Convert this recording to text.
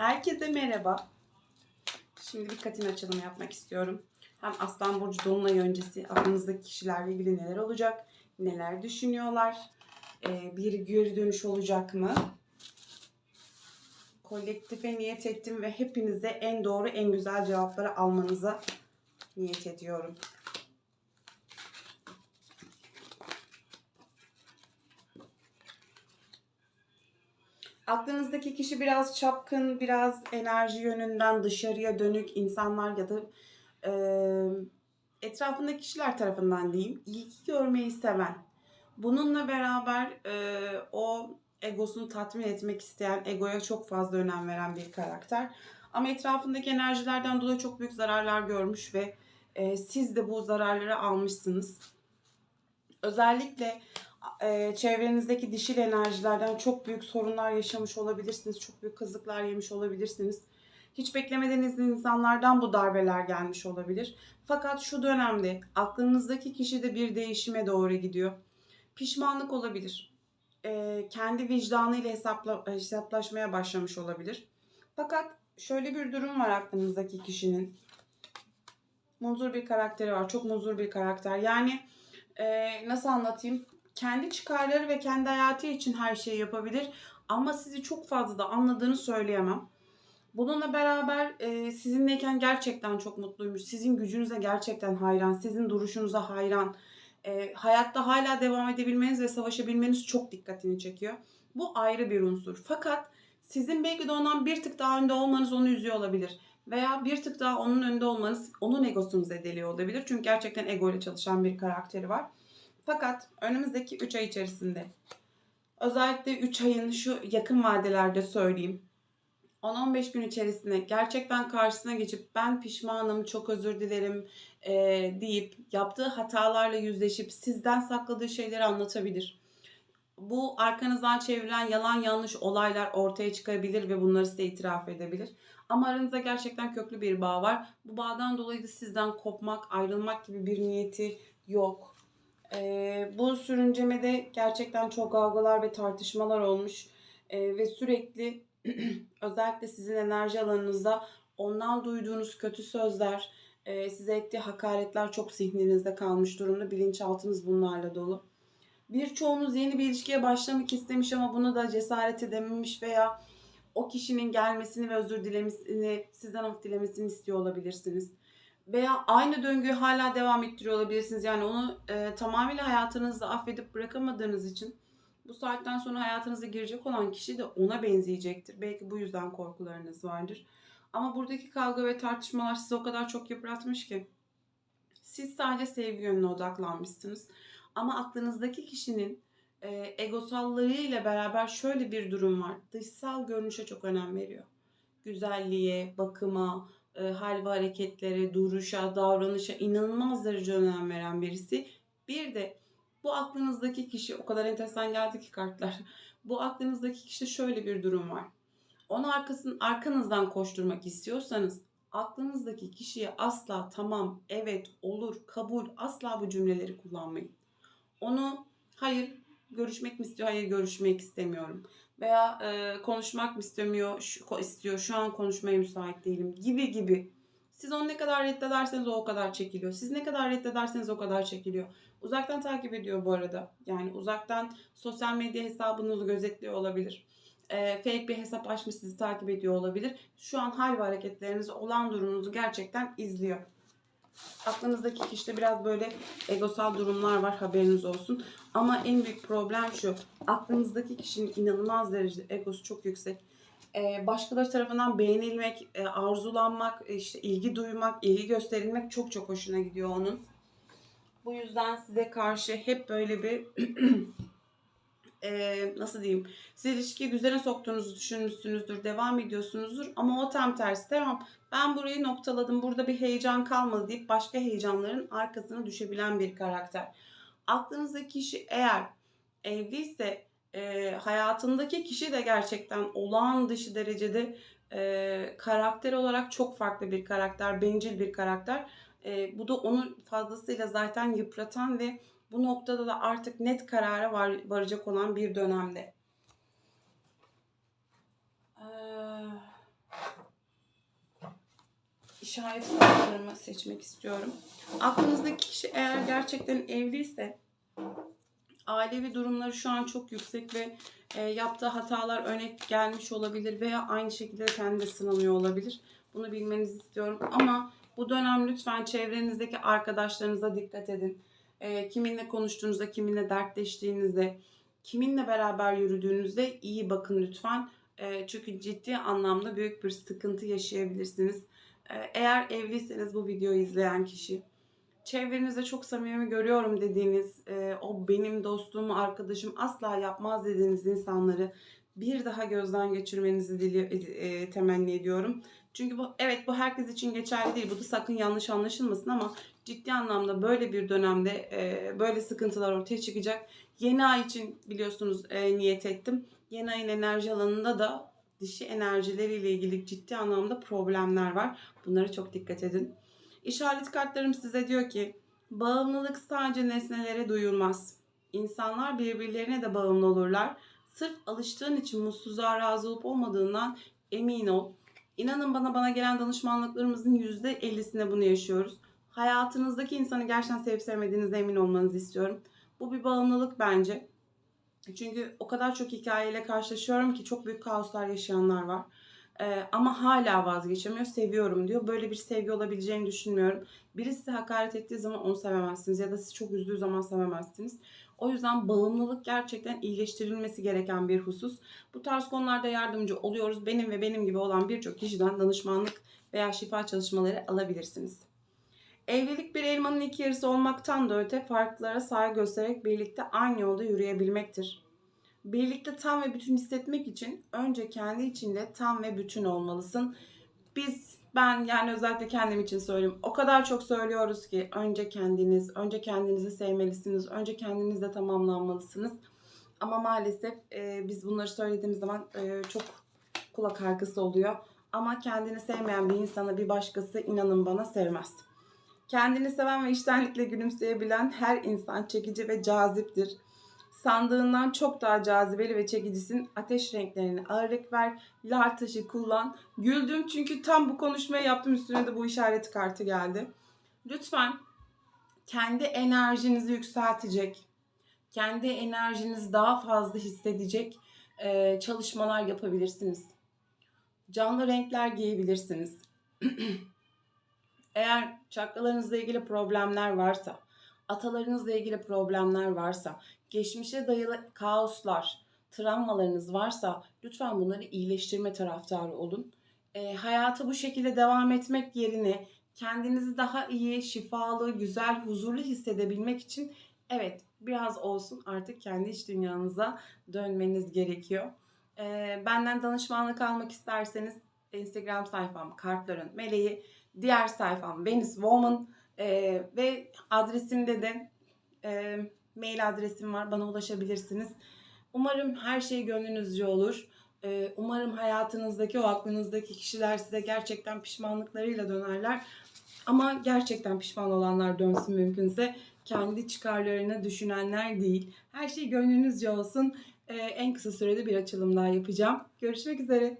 Herkese merhaba. Şimdi bir katin açılımı yapmak istiyorum. Hem Aslan Burcu Dolunay öncesi aklınızdaki kişilerle ilgili neler olacak, neler düşünüyorlar, ee, bir geri dönüş olacak mı? Kolektife niyet ettim ve hepinize en doğru, en güzel cevapları almanıza niyet ediyorum. Aklınızdaki kişi biraz çapkın, biraz enerji yönünden dışarıya dönük insanlar ya da e, etrafındaki kişiler tarafından diyeyim, ilgi görmeyi seven. Bununla beraber e, o egosunu tatmin etmek isteyen, egoya çok fazla önem veren bir karakter. Ama etrafındaki enerjilerden dolayı çok büyük zararlar görmüş ve e, siz de bu zararları almışsınız. Özellikle e, çevrenizdeki dişil enerjilerden çok büyük sorunlar yaşamış olabilirsiniz. Çok büyük kazıklar yemiş olabilirsiniz. Hiç beklemediğiniz insanlardan bu darbeler gelmiş olabilir. Fakat şu dönemde aklınızdaki kişi de bir değişime doğru gidiyor. Pişmanlık olabilir. E, kendi vicdanıyla hesapla, hesaplaşmaya başlamış olabilir. Fakat şöyle bir durum var aklınızdaki kişinin. Muzur bir karakteri var. Çok muzur bir karakter. Yani e, nasıl anlatayım? Kendi çıkarları ve kendi hayatı için her şeyi yapabilir. Ama sizi çok fazla da anladığını söyleyemem. Bununla beraber e, sizinleyken gerçekten çok mutluymuş. Sizin gücünüze gerçekten hayran. Sizin duruşunuza hayran. E, hayatta hala devam edebilmeniz ve savaşabilmeniz çok dikkatini çekiyor. Bu ayrı bir unsur. Fakat sizin belki de ondan bir tık daha önde olmanız onu üzüyor olabilir. Veya bir tık daha onun önünde olmanız onun egosunu zedeliyor olabilir. Çünkü gerçekten ego ile çalışan bir karakteri var. Fakat önümüzdeki 3 ay içerisinde özellikle 3 ayın şu yakın vadelerde söyleyeyim. 10-15 gün içerisinde gerçekten karşısına geçip ben pişmanım, çok özür dilerim e, deyip yaptığı hatalarla yüzleşip sizden sakladığı şeyleri anlatabilir. Bu arkanızdan çevrilen yalan yanlış olaylar ortaya çıkabilir ve bunları size itiraf edebilir. Ama aranızda gerçekten köklü bir bağ var. Bu bağdan dolayı da sizden kopmak, ayrılmak gibi bir niyeti yok. Ee, bu sürüncemede gerçekten çok kavgalar ve tartışmalar olmuş ee, ve sürekli özellikle sizin enerji alanınızda ondan duyduğunuz kötü sözler, e, size ettiği hakaretler çok zihninizde kalmış durumda. Bilinçaltınız bunlarla dolu. Birçoğunuz yeni bir ilişkiye başlamak istemiş ama bunu da cesaret edememiş veya o kişinin gelmesini ve özür dilemesini, sizden af dilemesini istiyor olabilirsiniz veya aynı döngüyü hala devam ettiriyor olabilirsiniz. Yani onu e, tamamıyla hayatınızda affedip bırakamadığınız için bu saatten sonra hayatınıza girecek olan kişi de ona benzeyecektir. Belki bu yüzden korkularınız vardır. Ama buradaki kavga ve tartışmalar sizi o kadar çok yıpratmış ki siz sadece sevgi yönüne odaklanmışsınız. Ama aklınızdaki kişinin e, egosallarıyla beraber şöyle bir durum var. Dışsal görünüşe çok önem veriyor. Güzelliğe, bakıma, e, hal ve hareketlere, duruşa, davranışa inanılmaz derece önem veren birisi. Bir de bu aklınızdaki kişi o kadar enteresan geldi ki kartlar. Bu aklınızdaki kişide şöyle bir durum var. Onu arkasın, arkanızdan koşturmak istiyorsanız aklınızdaki kişiye asla tamam, evet, olur, kabul asla bu cümleleri kullanmayın. Onu hayır görüşmek mi istiyor, hayır görüşmek istemiyorum veya e, konuşmak mı istemiyor, şu, istiyor, şu an konuşmaya müsait değilim gibi gibi. Siz onu ne kadar reddederseniz o o kadar çekiliyor. Siz ne kadar reddederseniz o kadar çekiliyor. Uzaktan takip ediyor bu arada. Yani uzaktan sosyal medya hesabınızı gözetliyor olabilir. E, fake bir hesap açmış sizi takip ediyor olabilir. Şu an hal ve hareketlerinizi, olan durumunuzu gerçekten izliyor. Aklınızdaki kişide biraz böyle egosal durumlar var haberiniz olsun. Ama en büyük problem şu. Aklınızdaki kişinin inanılmaz derecede egosu çok yüksek. Ee, başkaları tarafından beğenilmek, e, arzulanmak, işte ilgi duymak, ilgi gösterilmek çok çok hoşuna gidiyor onun. Bu yüzden size karşı hep böyle bir e, nasıl diyeyim siz ilişkiyi düzene soktuğunuzu düşünmüşsünüzdür, devam ediyorsunuzdur ama o tam tersi tamam ben burayı noktaladım burada bir heyecan kalmadı deyip başka heyecanların arkasına düşebilen bir karakter. Aklınızdaki kişi eğer evliyse e, hayatındaki kişi de gerçekten olağan dışı derecede e, karakter olarak çok farklı bir karakter, bencil bir karakter. E, bu da onu fazlasıyla zaten yıpratan ve bu noktada da artık net karara var, varacak olan bir dönemde. Ee, işaret kartlarımı seçmek istiyorum. Aklınızdaki kişi eğer gerçekten evliyse ailevi durumları şu an çok yüksek ve e, yaptığı hatalar öne gelmiş olabilir veya aynı şekilde kendi sınanıyor olabilir. Bunu bilmenizi istiyorum. Ama bu dönem lütfen çevrenizdeki arkadaşlarınıza dikkat edin. E, kiminle konuştuğunuzda, kiminle dertleştiğinizde, kiminle beraber yürüdüğünüzde iyi bakın lütfen. E, çünkü ciddi anlamda büyük bir sıkıntı yaşayabilirsiniz. E, eğer evliyseniz bu videoyu izleyen kişi, çevrenizde çok samimi görüyorum dediğiniz, e, o benim dostum, arkadaşım asla yapmaz dediğiniz insanları bir daha gözden geçirmenizi dili, e, temenni ediyorum. Çünkü bu evet bu herkes için geçerli değil. Bu da sakın yanlış anlaşılmasın ama ciddi anlamda böyle bir dönemde e, böyle sıkıntılar ortaya çıkacak. Yeni ay için biliyorsunuz e, niyet ettim. Yeni ayın enerji alanında da dişi enerjileriyle ilgili ciddi anlamda problemler var. Bunlara çok dikkat edin. İşaret kartlarım size diyor ki bağımlılık sadece nesnelere duyulmaz. İnsanlar birbirlerine de bağımlı olurlar. Sırf alıştığın için mutsuzluğa razı olup olmadığından emin ol. İnanın bana bana gelen danışmanlıklarımızın %50'sinde bunu yaşıyoruz. Hayatınızdaki insanı gerçekten sevip sevmediğinize emin olmanızı istiyorum. Bu bir bağımlılık bence. Çünkü o kadar çok hikayeyle karşılaşıyorum ki çok büyük kaoslar yaşayanlar var. Ee, ama hala vazgeçemiyor. Seviyorum diyor. Böyle bir sevgi olabileceğini düşünmüyorum. Birisi size hakaret ettiği zaman onu sevemezsiniz. Ya da sizi çok üzdüğü zaman sevemezsiniz. O yüzden bağımlılık gerçekten iyileştirilmesi gereken bir husus. Bu tarz konularda yardımcı oluyoruz. Benim ve benim gibi olan birçok kişiden danışmanlık veya şifa çalışmaları alabilirsiniz. Evlilik bir elmanın iki yarısı olmaktan da öte farklara saygı göstererek birlikte aynı yolda yürüyebilmektir. Birlikte tam ve bütün hissetmek için önce kendi içinde tam ve bütün olmalısın. Biz ben yani özellikle kendim için söyleyeyim. O kadar çok söylüyoruz ki önce kendiniz, önce kendinizi sevmelisiniz, önce kendinizle tamamlanmalısınız. Ama maalesef e, biz bunları söylediğimiz zaman e, çok kulak arkası oluyor. Ama kendini sevmeyen bir insana bir başkası inanın bana sevmez. Kendini seven ve içtenlikle gülümseyebilen her insan çekici ve caziptir. Sandığından çok daha cazibeli ve çekicisin. Ateş renklerine ağırlık ver. Lar taşı kullan. Güldüm çünkü tam bu konuşmayı yaptım. Üstüne de bu işaret kartı geldi. Lütfen kendi enerjinizi yükseltecek, kendi enerjinizi daha fazla hissedecek e, çalışmalar yapabilirsiniz. Canlı renkler giyebilirsiniz. Eğer çakralarınızla ilgili problemler varsa, atalarınızla ilgili problemler varsa, geçmişe dayalı kaoslar, travmalarınız varsa lütfen bunları iyileştirme taraftarı olun. E, hayata bu şekilde devam etmek yerine kendinizi daha iyi, şifalı, güzel, huzurlu hissedebilmek için evet biraz olsun artık kendi iç dünyanıza dönmeniz gerekiyor. E, benden danışmanlık almak isterseniz Instagram sayfam Kartların Meleği, diğer sayfam Venus Woman e, ve adresimde de e, mail adresim var. Bana ulaşabilirsiniz. Umarım her şey gönlünüzce olur. Ee, umarım hayatınızdaki o aklınızdaki kişiler size gerçekten pişmanlıklarıyla dönerler. Ama gerçekten pişman olanlar dönsün mümkünse. Kendi çıkarlarını düşünenler değil. Her şey gönlünüzce olsun. Ee, en kısa sürede bir açılım daha yapacağım. Görüşmek üzere.